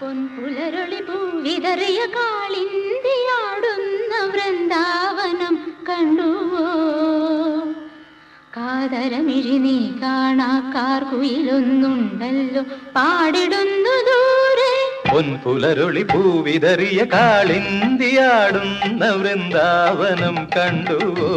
പൊൻപുലരൊളി പൂവിതറിയ കാളിന്തിയാടുന്ന വൃന്ദാവനം കണ്ടുവോ കാതരമിഴി നീ കാണാ കുയിലൊന്നുണ്ടല്ലോ പാടിടുന്നു ദൂരെ പൊൻപുലരുളി പൂവിതറിയ കാളിന്തിയാടുന്ന വൃന്ദാവനം കണ്ടുവോ?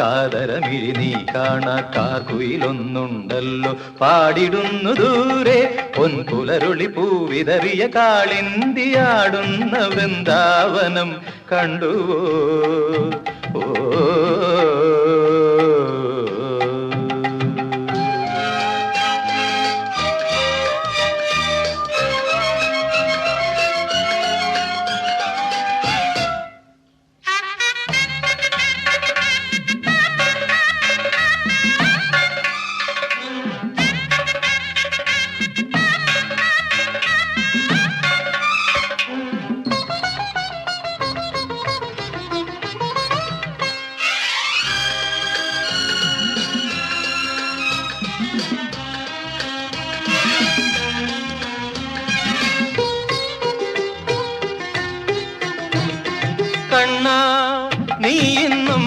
കാതരമിഴി നീ കാണാക്കാർക്കുയിലൊന്നുണ്ടല്ലോ പാടിടുന്നു ദൂരെ പൊൻപുലരുളി പൂവിതറിയ കാളിന്തിയാടുന്ന വൃന്ദാവനം കണ്ടുവോ? ഓ കണ്ണ നീ ഇന്നും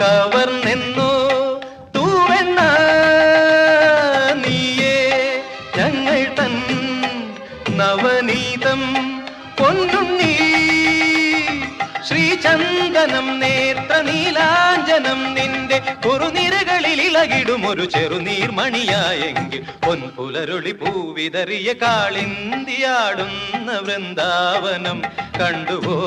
കവർന്നെന്നോ ശ്രീചന്ദനം നേത്ര നീലാഞ്ജനം നിന്റെ കുറുനിരകളിൽ ഇളകിടും ഒരു ചെറുനീർമണിയായെങ്കിൽ പൊൻപുലരുളി പൂവിതറിയ കാളിന്തിയാടുന്ന വൃന്ദാവനം കണ്ടുവോ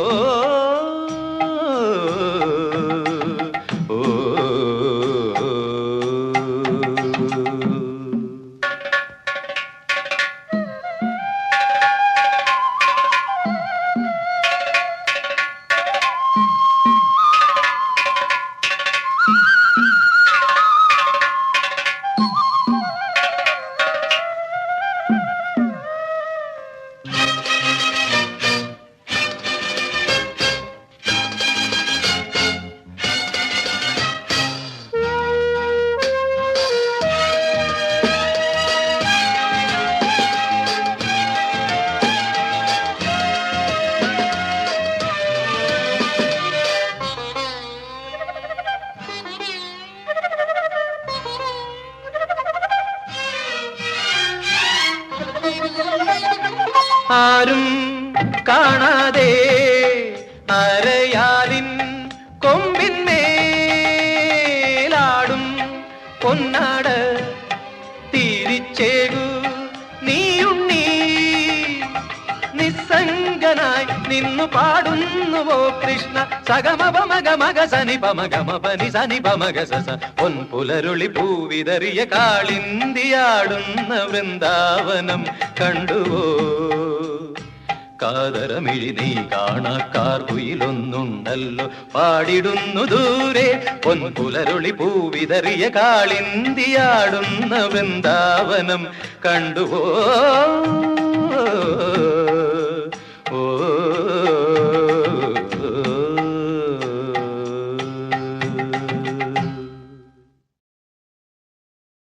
ആരും കാണാതെ അരയാലിൻ കൊമ്പിന്മേലാടും പൊന്നാട് തിരിച്ചേകു നീയുണ്ണി നിസ്സംഗനായി നിന്നു പാടുന്നുവോ കൃഷ്ണ? സഗമപ മഗ മഗ സനി പമഗ മപനി സനി പമഗ സസ പൊൻപുലരുളി പൂവിതറിയ കാളിന്തിയാടുന്ന വൃന്ദാവനം കണ്ടുവോ? കാതരമിഴി നീ കാണാക്കാർ കുയിലൊന്നുണ്ടല്ലോ പാടിടുന്നു ദൂരെ പൊൻപുലരുളി പൂവിതറിയ കാളിന്തിയാടുന്ന വൃന്ദാവനം കണ്ടുവോ?